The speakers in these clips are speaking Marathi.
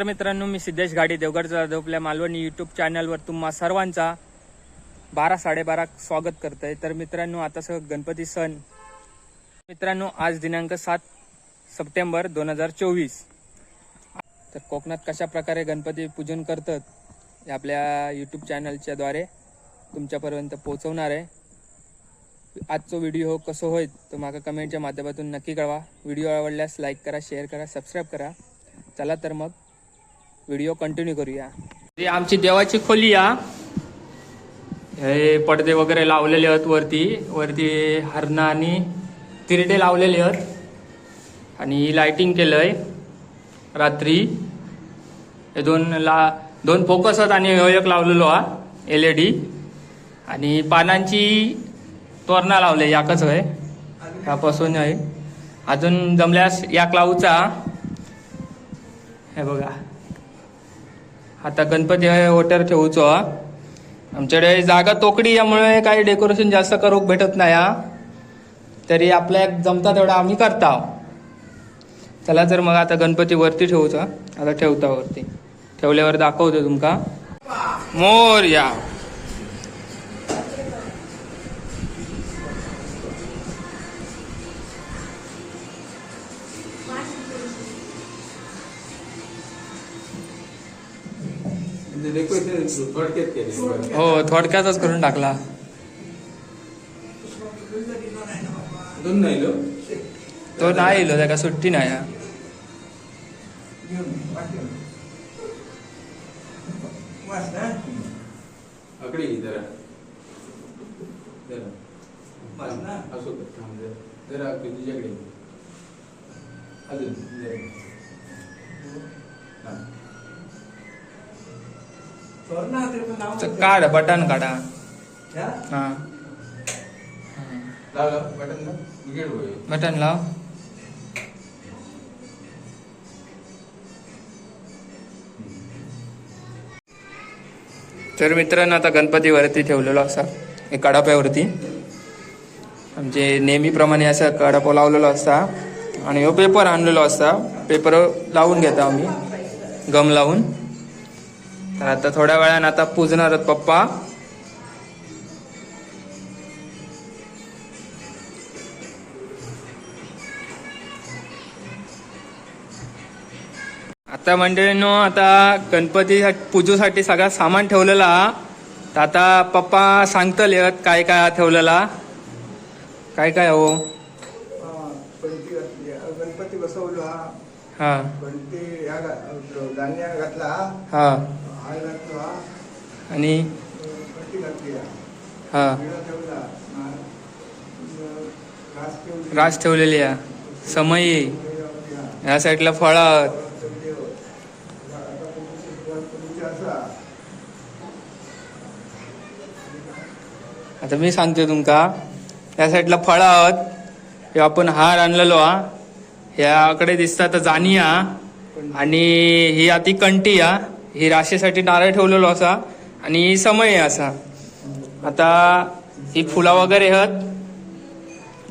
नमस्कार मित्रांनो मी सिद्धेश गाडी देवगडचा जाधव आपल्या मालवणी यूट्यूब चॅनलवर तुम्हा सर्वांचा बारा साडेबारा स्वागत करत आहे तर मित्रांनो आता सगळं गणपती सण. मित्रांनो आज दिनांक सात सप्टेंबर दोन हजार चोवीस. तर कोकणात कशा प्रकारे गणपती पूजन करतात हे आपल्या यूट्यूब चॅनलच्या द्वारे तुमच्यापर्यंत पोहोचवणार आहे. आजचो व्हिडिओ हो कसो होईल तो माका कमेंटच्या माध्यमातून नक्की कळवा. व्हिडिओ आवडल्यास लाईक करा शेअर करा सबस्क्राईब करा. चला तर मग व्हिडिओ कंटिन्यू करूया. ही आमची देवाची खोली या. हे पडदे वगैरे लावलेले आहेत वरती. वरती हरणा आणि तिरडे लावलेले आहेत. आणि लाइटिंग केलंय रात्री. हे दोन ला दोन फोकस आहेत आणि ह्यो एक लावलेलो हा एल ई डी आणि पानांची तोरणा लावले याकच आहे ह्यापासून आहे अजून जमल्यास याक लावूचा हे बघा. आता गणपती आहे ओटर ठेवूचो हा. आमच्याकडे जागा तोकडी यामुळे काही डेकोरेशन जास्त करूक भेटत नाही हा. तरी आपल्या जमता तेवढा आम्ही करता. चला तर मग आता गणपती वरती ठेवूचा आता ठेवता वरती. ठेवल्यावर दाखवतो तुमका. मोर या थोडक्यात केले. हो थोडक्यातच करून टाकला. दोन नाही लो. तो नाही इलो त्याका सुट्टी नाही हा. जरा. जरा. असो कर थांब जरा. तुझ्याकडे. अजून जरा. हा. काढ बटन काढा. हा. बटन लाव. तर मित्रांनो आता गणपतीवरती ठेवलेलो असा हे कडाप्यावरती. आमचे नेहमीप्रमाणे असा कडापा लावलेलो असता आणि हो पेपर आणलेलो असता पेपर लावून घेता आम्ही गम लावून. तर आता थोड्या वेळानं आता पुजणार आहेत पप्पा. आता मंडळींनो आता गणपती पूजेसाठी सगळा सामान ठेवलेला. हा. तर आता पप्पा सांगतले काय काय ठेवलेला. काय काय हो? गणपती बसवलो हा. हा. गणपती धान्य घातलो हा आणि हा. रास ठेवलेली आहे. समयी ह्या साईडला फळं आता मी सांगते तुमका या साईडला फळं आहोत हे आपण हार आणलेलो हा. ह्याकडे दिसतात जाणी हा आणि ही आती कंटी हा. ही राशीसाठी नारळ ठेवलेलो असा आणि ही समय असा. आता ही फुला वगैरे हत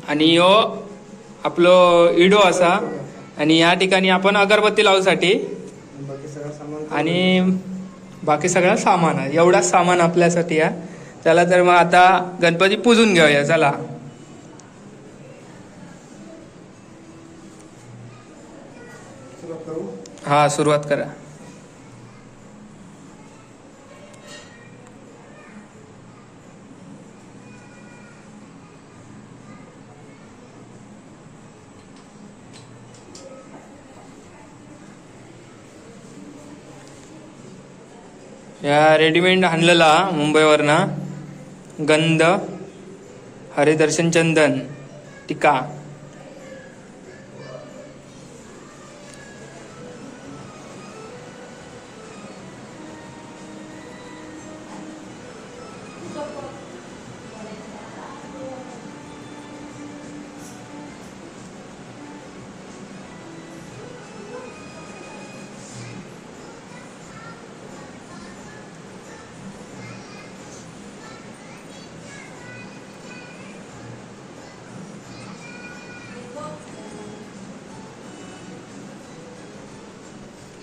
आणि हो आपलो इडो असा आणि या ठिकाणी आपण अगरबत्ती लावूसाठी आणि बाकी सगळं सामान आहे. एवढाच सामान आपल्यासाठी आहे. चला तर मग आता गणपती पूजून घेऊया. चला. हा सुरुवात करा. या रेडीमेड आणलेला मुंबईवरनं गंध हरिदर्शन चंदन टिका.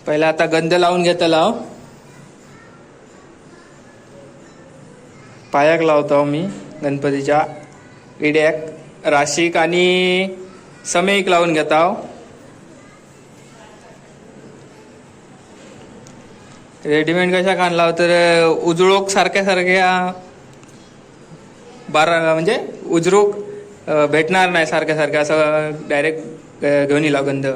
पहिला आता गंध लावून घेतला लाव. पायाक लावतो मी गणपतीच्या. इड्याक राशीक आणि समेक लावून घेता. रेडीमेड कशा आणला तर उजळोक सारख्या सारख्या बारा म्हणजे उजरूक भेटणार नाही सारख्या सारख्या असं डायरेक्ट घेऊन येला गंध.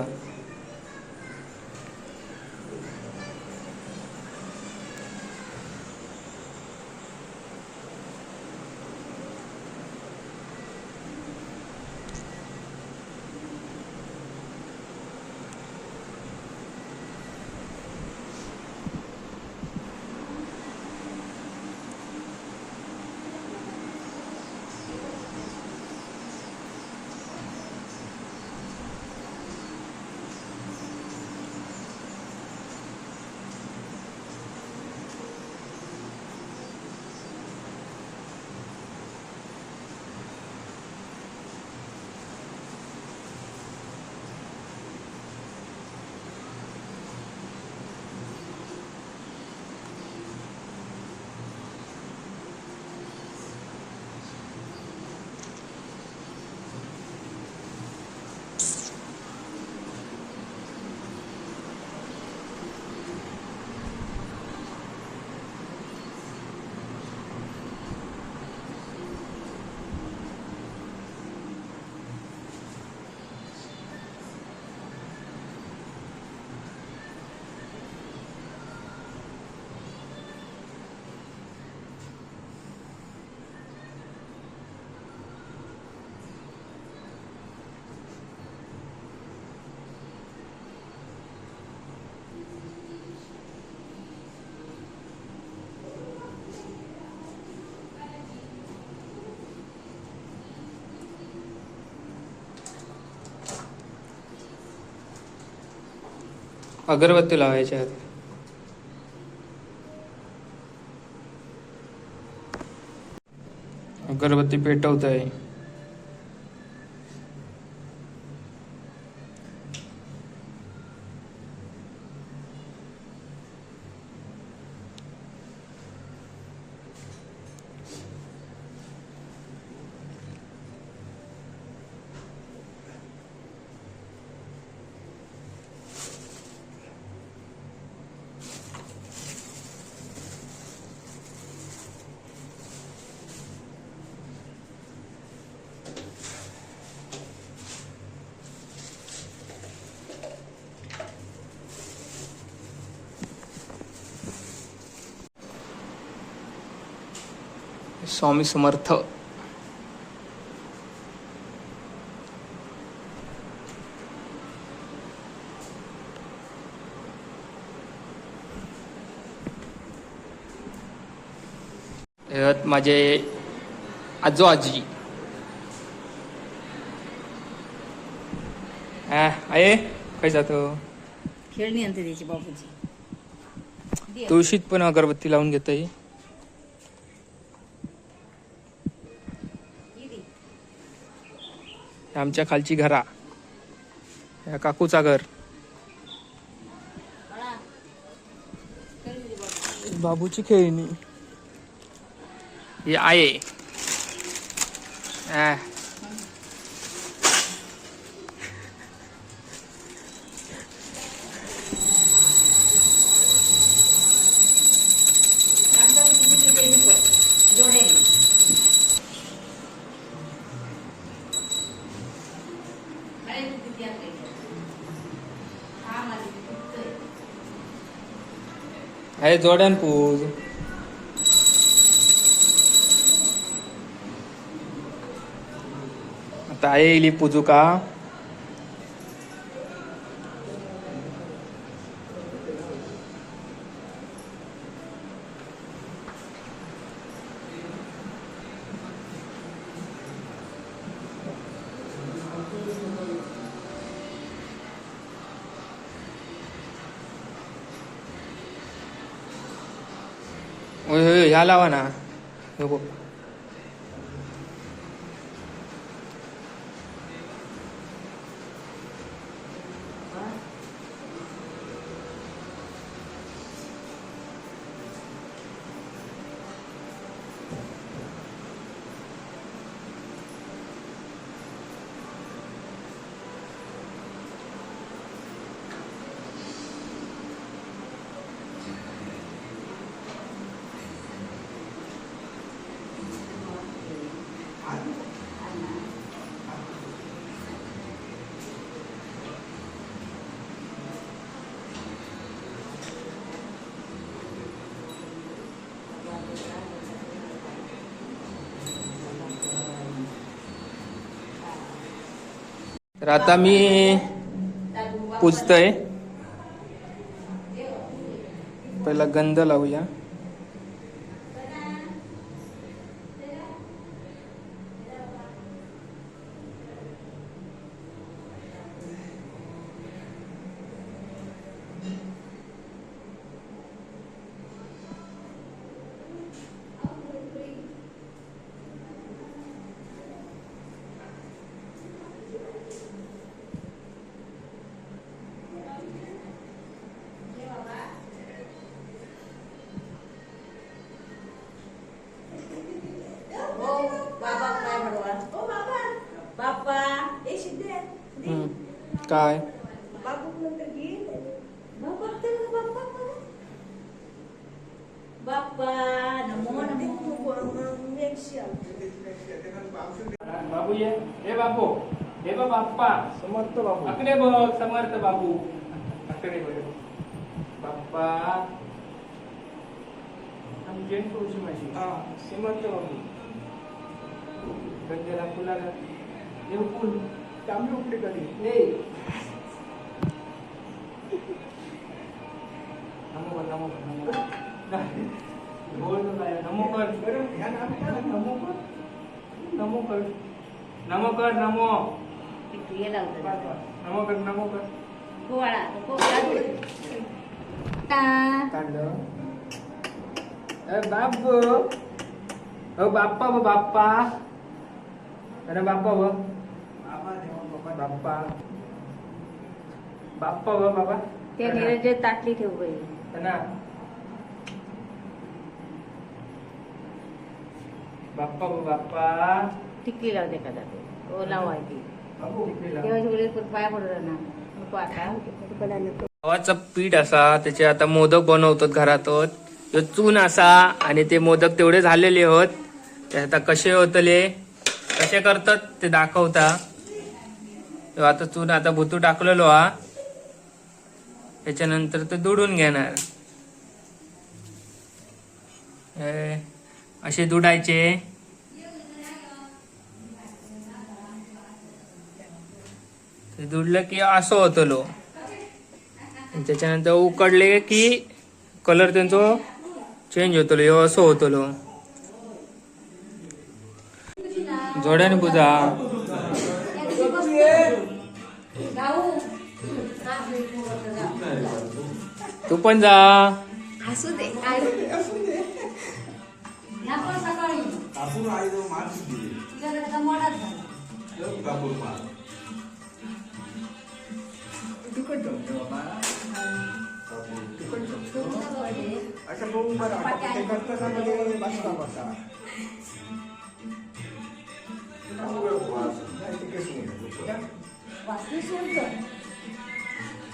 अगरबत्ती लावायच्या आहेत अगरबत्ती पेटवत आहे स्वामी समर्थ. माझे आजो आजी आहे काय जातो? खेळणी आणते त्याची बाबूची दे. तुळशीत पण अगरबत्ती लावून घेता येईल आमच्या खालची घरा. या काकूचा घर. बाबूची. बाबूची खेळणी. ही आहे अरे जोड्यान पूज आता आहे येईली पूजू का होय होय ह्या लावा तर आता मी पुजतय. पहिला गंध लावूया. काय बाबू नंतर घे बाप्पा ते बाप्पा बाप्पा नमो नमो बाबू ये हे बापू हे बा बाप्पा समर्थ बाबू अकडे बघ समर्थ बाबू अकडे बघ बाप्पा आमचे तुळशी माझी हा श्रीमंत बाबू गंधेला फुलाला देव फुल चांगली उकडी कधी ए नमो कर नमो कर नमो कर बोल तो काय नमो कर बरं ह्या नामाला नमो कर. नमो कर नमो कर नमो हे लावतो नमो कर नमो कर पोवाडा पोवाडा काढलं अरे बापू हो बाप्पा ब बाप्पा अरे बाप्पा बाप्पा बाप्पा है ना टिकली लावते का ओ लावायची पाय पडत ना गव्हाचं पीठ असा त्याचे आता मोदक बनवतात घरात ह्यो चून असा आणि ते मोदक तेवढे झालेले होत ते आता कसे होतले कसे करतात ते दाखवता आता चून आता भुतू टाकलेलो हा त्याच्यानंतर ते दुडून घेणार. हे असे दुडायचे. दुडलं की असं होतलो त्याच्यानंतर उकडले की कलर त्यांचो चेंज होतलो ह्यो असं होतलो जोड्याने पुजा. तू पण जा असू दे कापून आई जो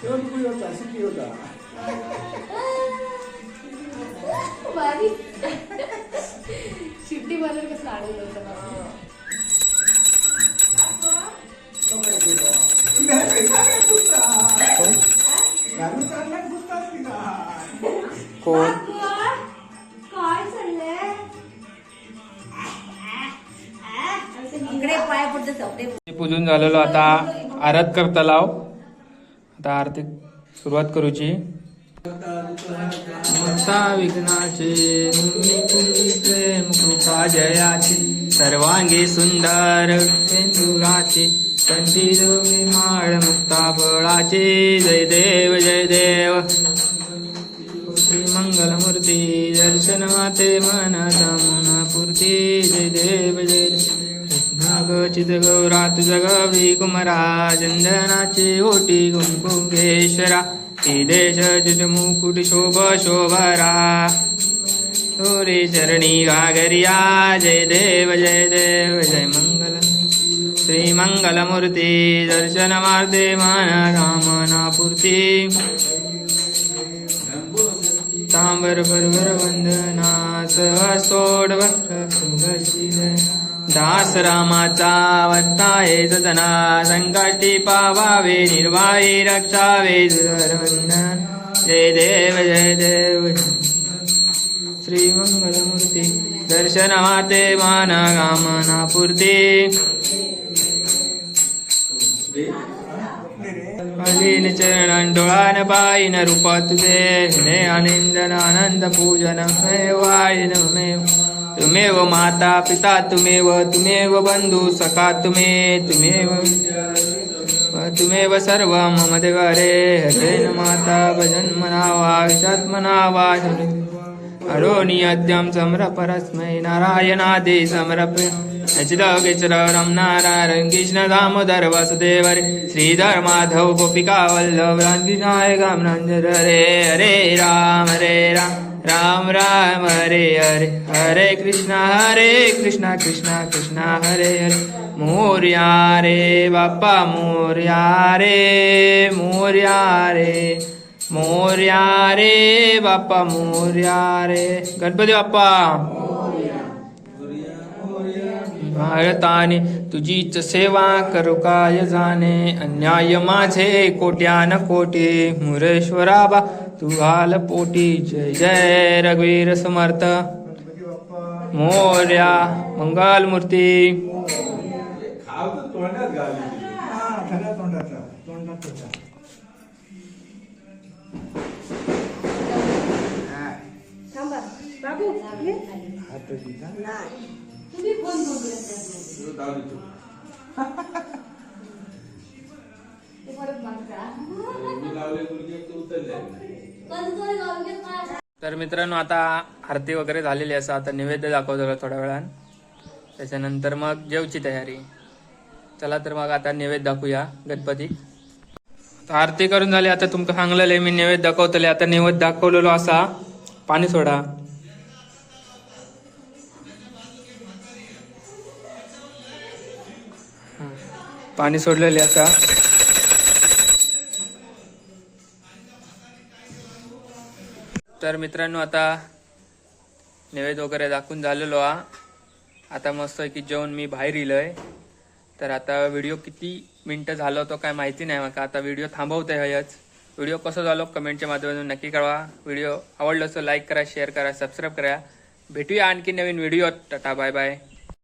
तेव्हा तू कुठे होता होता शिट्टी बनवून कसं होतं. कोण? काय चाललंय? इकडे पाय पडते पूजून झालेलो आता आरत करता लाव आता आरती सुरुवात करूची. ममता विघ्नाचे प्रेम कृपा जयाची सर्वांगी सुंदर सेंदुराची कंठी माळ मुक्ता फळाची जय देव जय देव. श्री मंगलमूर्ती दर्शन माते मन मना पूर्ती जय देव जय नाग चित गौरात जगवी कुमरा चंदनाची ओटी कुंकुमेश्वरा देश चित मुकुट शोभ शोभरा. थोरी चरणी घागरिया जय देव जय देव जय मंगल. श्री मंगलमूर्ती दर्शन मार्दे माना दास रामाचा वत्ता हे जना संकटी पावावे निर्वाही रक्षावे. दुर्धर जय देव जय देव. श्री मंगलमूर्ती माना गामना पूर्ती अलीन चरण डोळान पायन रूप तुझे आनंदन आनंद पूजन मे वायन मे तुमेव माता पिता तुमेव तुमेव बंधू सखा तुमे तुमेव तुमेव सर्व मम देव रे हरेन माता भजन मनावा विषात मनावा अरोनि अद्यं समरपरस्मै नारायणादे समरप। अचिदगेचर रम नारायण कृष्ण दामोदर वसुदेव रे श्रीधर माधव गोपिका वल्लभ नायक रंजन रे हरे राम हरे राम। राम राम हरे हरे हरे कृष्णा हरे कृष्णा कृष्णा कृष्णा हरे हरे। मोर्या रे बाप्पा मोर्या रे मोर्या रे मोर्या रे बाप्पा मोर्या रे गणपती बाप्पा। भारताने तुझीच सेवा करू काय जाणे? अन्याय माझे कोट्यान कोटी मुरेश्वरा बा तू पोटी जय जय रघुवीर समर्थ. मोर्या मंगल मूर्ती. लावले मुलगी तू तर मित्रांनो आता आरती वगैरे झालेली असं आता नैवेद्य दाखवतो थोड्या वेळान. त्याच्यानंतर मग जेवची तयारी. चला तर मग आता नैवेद्य दाखवूया गणपती. आरती करून झाली आता तुमका सांगलेले मी नैवेद्य दाखवतले आता नैवेद्य दाखवलेलो असा पाणी सोडा. पाणी सोडलेले असा तर मित्रांनो आता नैवेद्य वगैरे दाखवून झालेलो हा. आता मस्त की जेवण मी बाहेर इलोय. तर आता व्हिडिओ किती मिनटं झालं होतं काय माहिती नाही माका. आता व्हिडिओ थांबवतोय हयच. व्हिडिओ कसं झालो कमेंटच्या माध्यमातून नक्की कळवा. व्हिडिओ आवडलं असं लाईक करा शेअर करा सबस्क्राईब करा. भेटूया आणखी नवीन व्हिडिओ टाटा बाय बाय